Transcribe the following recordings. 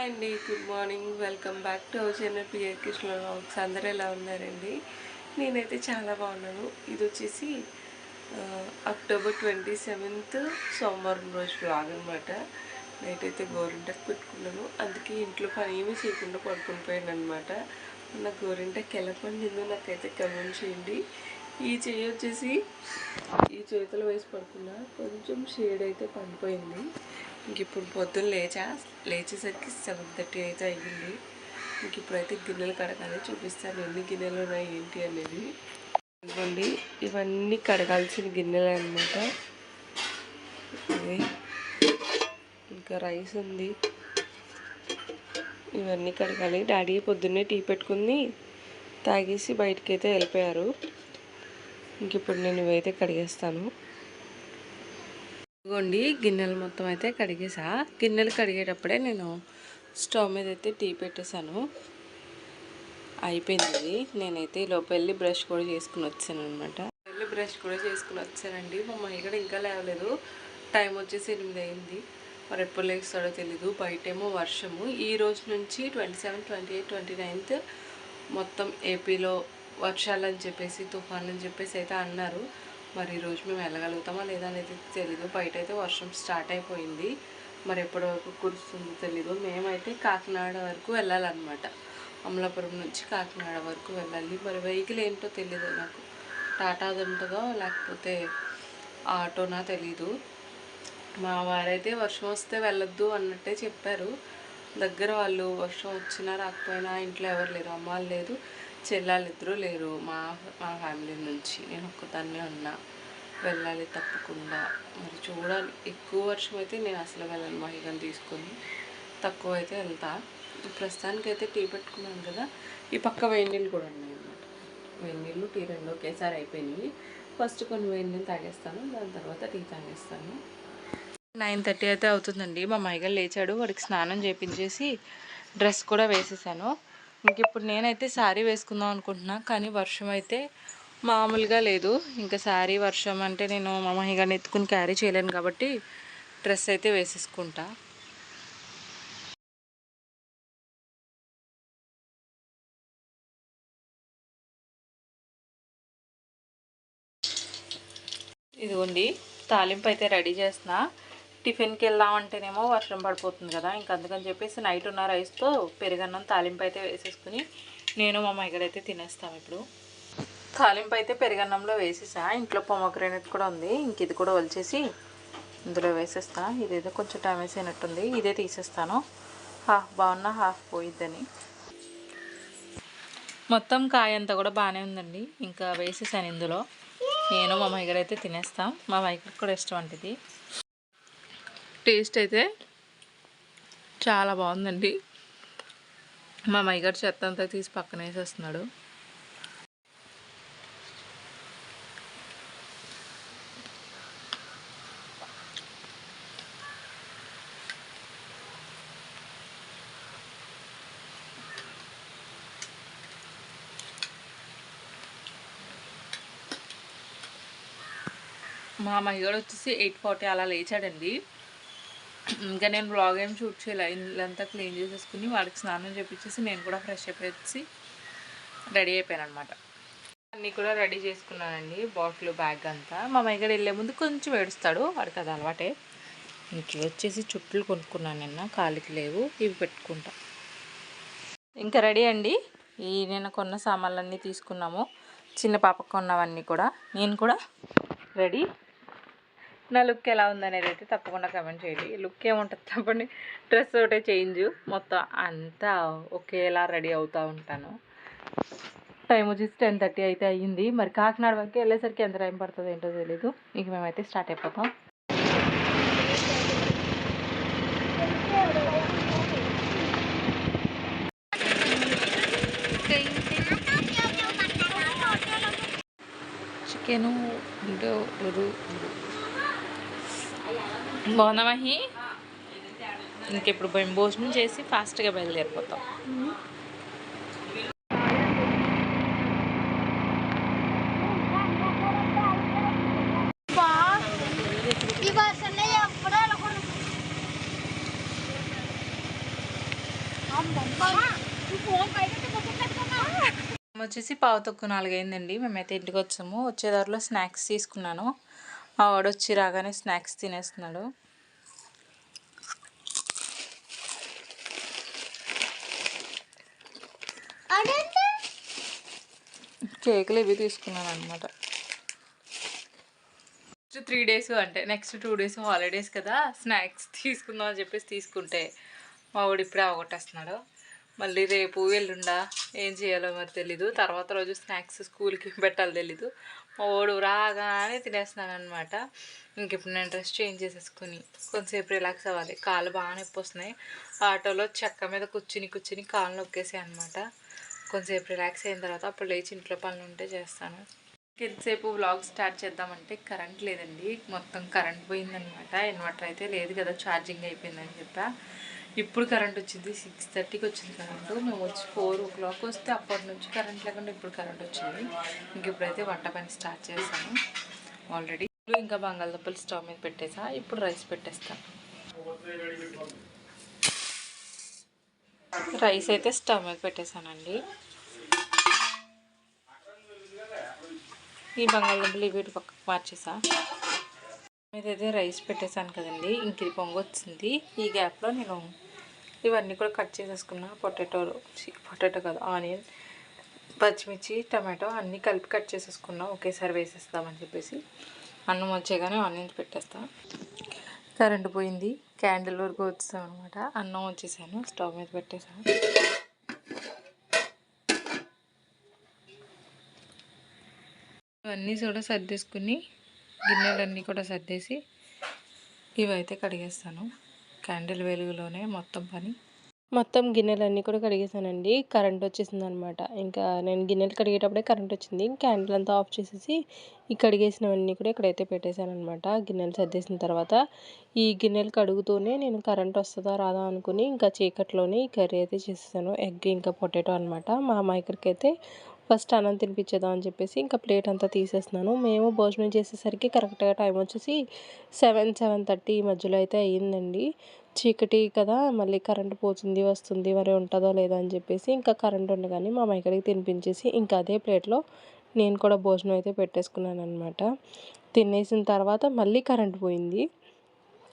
Hi అండి good morning. Welcome back to our channel PR Krishna vlogs అందరూ ఎలా ఉన్నారండి? నేనైతే చాలా బాగున్నాను. ఇది వచ్చేసి అక్టోబర్ ట్వంటీ సెవెంత్ సోమవారం రోజు బ్లాగ్ అనమాట నైట్ అయితే గోరింటకు పెట్టుకున్నాను. అందుకే ఇంట్లో పని ఏమీ చేయకుండా పడుకుని పోయాను అనమాట నా గోరింటకి ఎలా పండిందో నాకైతే కమెంట్ చేయండి. ఈ చెయ్యి వచ్చేసి ఈ చేతులు వేసి పడుకున్నా కొంచెం షేడ్ అయితే పండిపోయింది. ఇంక ఇప్పుడు పొద్దున్న లేచా? లేచేసరికి సెవెన్ థర్టీ అయితే అయ్యింది. ఇంక ఇప్పుడైతే గిన్నెలు కడగాలి చూపిస్తాను ఎన్ని గిన్నెలు ఉన్నాయి ఏంటి అనేది. ఇవ్వండి ఇవన్నీ కడగాల్సిన గిన్నెలు అనమాట ఇది ఇంకా రైస్ ఉంది. ఇవన్నీ కడగాలి. డాడీ పొద్దున్నే టీ పెట్టుకుని తాగేసి బయటకైతే అయితే వెళ్ళిపోయారు. ఇంక ఇప్పుడు నేను ఇవైతే కడిగేస్తాను. ఇదిగోండి గిన్నెలు మొత్తం అయితే కడిగేసా. గిన్నెలు కడిగేటప్పుడే నేను స్టవ్ మీద అయితే టీ పెట్టేశాను. అయిపోయింది. నేనైతే ఈ లోపు వెళ్ళి బ్రష్ కూడా చేసుకుని వచ్చాను అనమాట వెళ్ళి బ్రష్ కూడా చేసుకుని వచ్చానండి. మా మమ్మీ ఇంకా లేవలేదు. టైం వచ్చేసి ఎనిమిది అయింది. మరి ఎప్పుడు లేస్తాడో తెలీదు. బయటేమో వర్షము. ఈ రోజు నుంచి twenty seven twenty eight twenty ninth మొత్తం ఏపీలో వర్షాలు అని చెప్పేసి తుఫాన్ అని చెప్పేసి అయితే అన్నారు. మరి ఈరోజు మేము వెళ్ళగలుగుతామా లేదా అనేది తెలీదు. బయట అయితే వర్షం స్టార్ట్ అయిపోయింది. మరి ఎప్పటి వరకు కురుస్తుందో తెలీదు. మేమైతే కాకినాడ వరకు వెళ్ళాలన్నమాట. అమలాపురం నుంచి కాకినాడ వరకు వెళ్ళాలి. మరి వెహికల్ ఏంటో తెలీదు నాకు. టాటాది ఉంటుందో లేకపోతే ఆటోనా తెలీదు. మా వారైతే వర్షం వస్తే వెళ్ళొద్దు అన్నట్టే చెప్పారు. దగ్గర వాళ్ళు వర్షం వచ్చినా రాకపోయినా ఇంట్లో ఎవరు లేరు అమ్మ లేదు చెల్లెలు ఇద్దరు లేరు. మా మా ఫ్యామిలీ నుంచి నేను ఒక్కదాన్నే ఉన్నా. వెళ్ళాలి తప్పకుండా. మరి చూడాలి. ఎక్కువ వర్షం అయితే నేను అసలు వెళ్ళను మహిళను తీసుకొని. తక్కువ అయితే వెళ్తా. ప్రస్తుతానికి అయితే టీ పెట్టుకున్నాను కదా. ఈ పక్క వేడి నీళ్ళు కూడా ఉన్నాయి అన్నమాట. వేడి నీళ్ళు టీ రెండు ఒకేసారి అయిపోయినాయి. ఫస్ట్ కొన్ని వేడి నీళ్ళు తాగేస్తాను. దాని తర్వాత టీ తాగేస్తాను. నైన్ థర్టీ అయితే అవుతుందండి. మా మైగల్ లేచాడు. వాడికి స్నానం చేపించేసి డ్రెస్ కూడా వేసేసాను. ఇంక ఇప్పుడు నేనైతే శారీ వేసుకుందాం అనుకుంటున్నా కానీ వర్షం అయితే మామూలుగా లేదు. ఇంకా శారీ వర్షం అంటే నేను మా మహిగాని ఎత్తుకుని క్యారీ చేయలేను కాబట్టి డ్రెస్ అయితే వేసేసుకుంటా. ఇదిగోండి తాలింపు అయితే రెడీ చేస్తున్నా. టిఫిన్కి వెళ్దామంటేనేమో వర్షం పడిపోతుంది కదా ఇంకా అందుకని చెప్పేసి నైట్ ఉన్న రైస్తో పెరుగన్నం తాలింపు అయితే వేసేసుకుని నేను మా మైగడైతే అయితే తినేస్తాం ఇప్పుడు. తాలింపు అయితే పెరుగన్నంలో వేసేసా ఇంట్లో పొమగ్రానైట్ కూడా ఉంది ఇంక ఇది కూడా వలిచేసి ఇందులో వేసేస్తా ఇదేదో కొంచెం డ్యామేజ్ అయినట్టుంది ఇదే తీసేస్తాను. హాఫ్ బాగున్నా హాఫ్ పోయిద్దని. మొత్తం కాయ అంతా కూడా బాగానే ఉందండి ఇంకా వేసేసాను ఇందులో. నేను మా మైగడైతే తినేస్తాం మా మైగడ కూడా ఇష్టం అంటది టేస్ట్ అయితే చాలా బాగుందండి. మా మైగారు చెత్త అంతా తీసి పక్కన వేసేస్తున్నాడు. మా మహిళ వచ్చేసి ఎయిట్ ఫార్టీ అలా లేచాడండి. ఇంకా నేను బ్లాగ్ ఏం షూట్ చేయలే. ఇల్లంతా క్లీన్ చేసేసుకుని వాడికి స్నానం చేపించేసి నేను కూడా ఫ్రెష్ అయిపోయి రెడీ అయిపోయాను అనమాట అన్నీ కూడా రెడీ చేసుకున్నానండి బాటిల్ బ్యాగ్ అంతా. మా మైగడ వెళ్ళే ముందు కొంచెం ఏడుస్తాడు వాడికి అది అలవాటే. ఇంక వచ్చేసి చుట్టలు కొనుక్కున్నాను నిన్న కాలికి లేవు ఇవి పెట్టుకుంటా. ఇంకా రెడీ అండి. ఈ నేను కొన్న సామాన్లన్నీ తీసుకున్నాము. చిన్న పాపకు కొన్నవన్నీ కూడా. నేను కూడా రెడీ నా లుక్ ఎలా ఉందనేది అయితే తప్పకుండా కమెంట్ చేయండి. లుక్ ఏముంటుంది తప్పండి డ్రెస్ ఒకటే చేంజ్ మొత్తం అంతా ఒకేలా రెడీ అవుతూ ఉంటాను. టైం వచ్చేసి టెన్ థర్టీ అయితే అయ్యింది. మరి కాకినాడ వరకు వెళ్ళేసరికి ఎంత టైం పడుతుందో ఏంటో తెలీదు. ఇంక మేమైతే స్టార్ట్ అయిపోతాం. చికెను బాగుందా మహి ఇంకెప్పుడు మేము భోజనం చేసి ఫాస్ట్గా బయలుదేరిపోతాం. వచ్చేసి పావు తక్కువ నాలుగైందండి. మేమైతే ఇంటికి వచ్చాము. వచ్చేదారిలో స్నాక్స్ తీసుకున్నాను. మా వాడు వచ్చి రాగానే స్నాక్స్ తినేస్తున్నాడు. కేకులు ఇవి తీసుకున్నాను అనమాట నెక్స్ట్ త్రీ డేస్ అంటే నెక్స్ట్ టూ డేస్ హాలిడేస్ కదా స్నాక్స్ తీసుకుందాం అని చెప్పేసి తీసుకుంటే మా వాడు ఇప్పుడే అవగొట్టేస్తున్నాడు మళ్ళీ రేపు ఎల్లుండా ఏం చేయాలో మరి తెలీదు. తర్వాత రోజు స్నాక్స్ స్కూల్కి పెట్టాలో తెలీదు. ఓడు రాగానే తినేస్తున్నాను అనమాట ఇంక ఇప్పుడు నేను డ్రెస్ చేంజ్ చేసేసుకుని కొంతసేపు రిలాక్స్ అవ్వాలి. కాళ్ళు బాగా నొప్పి వస్తున్నాయి. ఆటోలో చెక్క మీద కూర్చుని కూర్చుని కాళ్ళు నొక్కేసాయి అనమాట కొంతసేపు రిలాక్స్ అయిన తర్వాత అప్పుడు లేచి ఇంట్లో పనులు ఉంటే చేస్తాను. ఎంతసేపు వ్లాగ్ స్టార్ట్ చేద్దామంటే కరెంట్ లేదండి. మొత్తం కరెంట్ పోయిందనమాట ఇన్వర్టర్ అయితే లేదు కదా ఛార్జింగ్ అయిపోయిందని చెప్పా. ఇప్పుడు కరెంట్ వచ్చింది సిక్స్ థర్టీకి వచ్చింది కరెంటు మేము వచ్చి ఫోర్ ఓ క్లాక్ వస్తే అప్పటి నుంచి కరెంట్ లేకుండా ఇప్పుడు కరెంట్ వచ్చింది. ఇంక ఇప్పుడైతే వంట పని స్టార్ట్ చేశాను ఆల్రెడీ ఇంకా బంగాళదుంపలు స్టవ్ మీద పెట్టేసా ఇప్పుడు రైస్ పెట్టేస్తాను రైస్ అయితే స్టవ్ మీద పెట్టేశానండి ఈ బంగాళదుంపలు ఇవి పక్కకు మార్చేసా. ఇదైతే రైస్ పెట్టేశాను కదండి. ఇంక ఇది పొంగు వచ్చింది. ఈ గ్యాప్లో నేను ఇవన్నీ కూడా కట్ చేసేసుకున్నా పొటాటోలు పొటాటో కాదు ఆనియన్ పచ్చిమిర్చి టమాటో అన్నీ కలిపి కట్ చేసేసుకున్నా ఒకేసారి వేసేస్తామని చెప్పేసి అన్నం వచ్చేగానే ఆనియన్స్ పెట్టేస్తా. కరెంటు పోయింది. క్యాండిల్ వరకు వచ్చేసాం అనమాట అన్నం వచ్చేసాను. స్టవ్ మీద పెట్టేసాను ఇవన్నీ కూడా సర్దేసుకుని గిన్నెలన్నీ కూడా సర్దేసి ఇవైతే కడిగేస్తాను. క్యాండిల్ వెలుగులోనే మొత్తం పని. మొత్తం గిన్నెలన్నీ కూడా కడిగేసానండి. కరెంట్ వచ్చేసింది అనమాట ఇంకా నేను గిన్నెలు కడిగేటప్పుడే కరెంట్ వచ్చింది. క్యాండిల్ అంతా ఆఫ్ చేసేసి ఈ కడిగేసినవన్నీ కూడా ఇక్కడైతే పెట్టేశాను అనమాట గిన్నెలు సర్దేసిన తర్వాత ఈ గిన్నెలు కడుగుతూనే నేను కరెంట్ వస్తుందా రాదా అనుకుని ఇంకా చీకట్లోనే ఈ కర్రీ అయితే చేసేసాను. ఎగ్ ఇంకా పొటాటో అనమాట. మా అమ్మాయికి అయితే ఫస్ట్ అన్నం తినిపించేద్దాం అని చెప్పేసి ఇంకా ప్లేట్ అంతా తీసేస్తున్నాను. మేము భోజనం చేసేసరికి కరెక్ట్గా టైం వచ్చేసి సెవెన్ సెవెన్ థర్టీ ఈ మధ్యలో అయితే అయ్యిందండి. చీకటి కదా మళ్ళీ కరెంట్ పోతుంది వస్తుంది మరి ఉంటుందో లేదో అని చెప్పేసి ఇంకా కరెంట్ ఉండగానే మా మైకడికి తినిపించేసి ఇంకా అదే ప్లేట్లో నేను కూడా భోజనం అయితే పెట్టేసుకున్నాను అనమాట తినేసిన తర్వాత మళ్ళీ కరెంట్ పోయింది.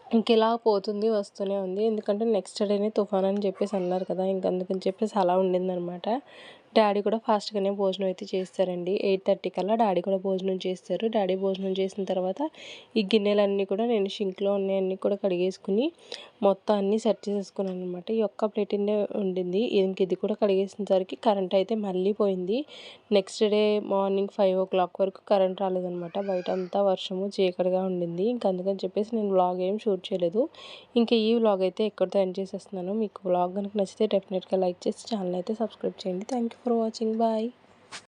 ఇంక ఇలా పోతుంది వస్తూనే ఉంది. ఎందుకంటే నెక్స్ట్ డేనే తుఫాన్ అని చెప్పేసి అన్నారు కదా ఇంకందుకని చెప్పేసి అలా ఉండిందనమాట డాడీ కూడా ఫాస్ట్గానే భోజనం అయితే చేస్తారండి. ఎయిట్ థర్టీ కల్లా డాడీ కూడా భోజనం చేస్తారు. డాడీ భోజనం చేసిన తర్వాత ఈ గిన్నెలన్నీ కూడా నేను షింక్లో ఉన్నాయన్నీ కూడా కడిగేసుకుని మొత్తం అన్నీ సెట్ చేసేసుకున్నాను అనమాట ఈ ఒక్క ప్లేట్ ఉండింది. ఇంక ఇది కూడా కడిగేసినసరికి కరెంట్ అయితే మళ్ళీ పోయింది. Next day morning five o'clock వరకు కరెంట్ రాలేదనమాట బయట అంతా వర్షము చీకటిగా ఉండింది. ఇంక అందుకని చెప్పేసి నేను వ్లాగ్ ఏం షూట్ చేయలేదు. ఇంకా ఈ వ్లాగ్ అయితే ఎక్కడితో ఎండ్ చేసేస్తున్నాను మీకు వ్లాగ్ కనుక నచ్చితే డెఫినెట్గా లైక్ చేసి ఛానల్ అయితే సబ్స్క్రైబ్ చేయండి. Thank for watching. Bye.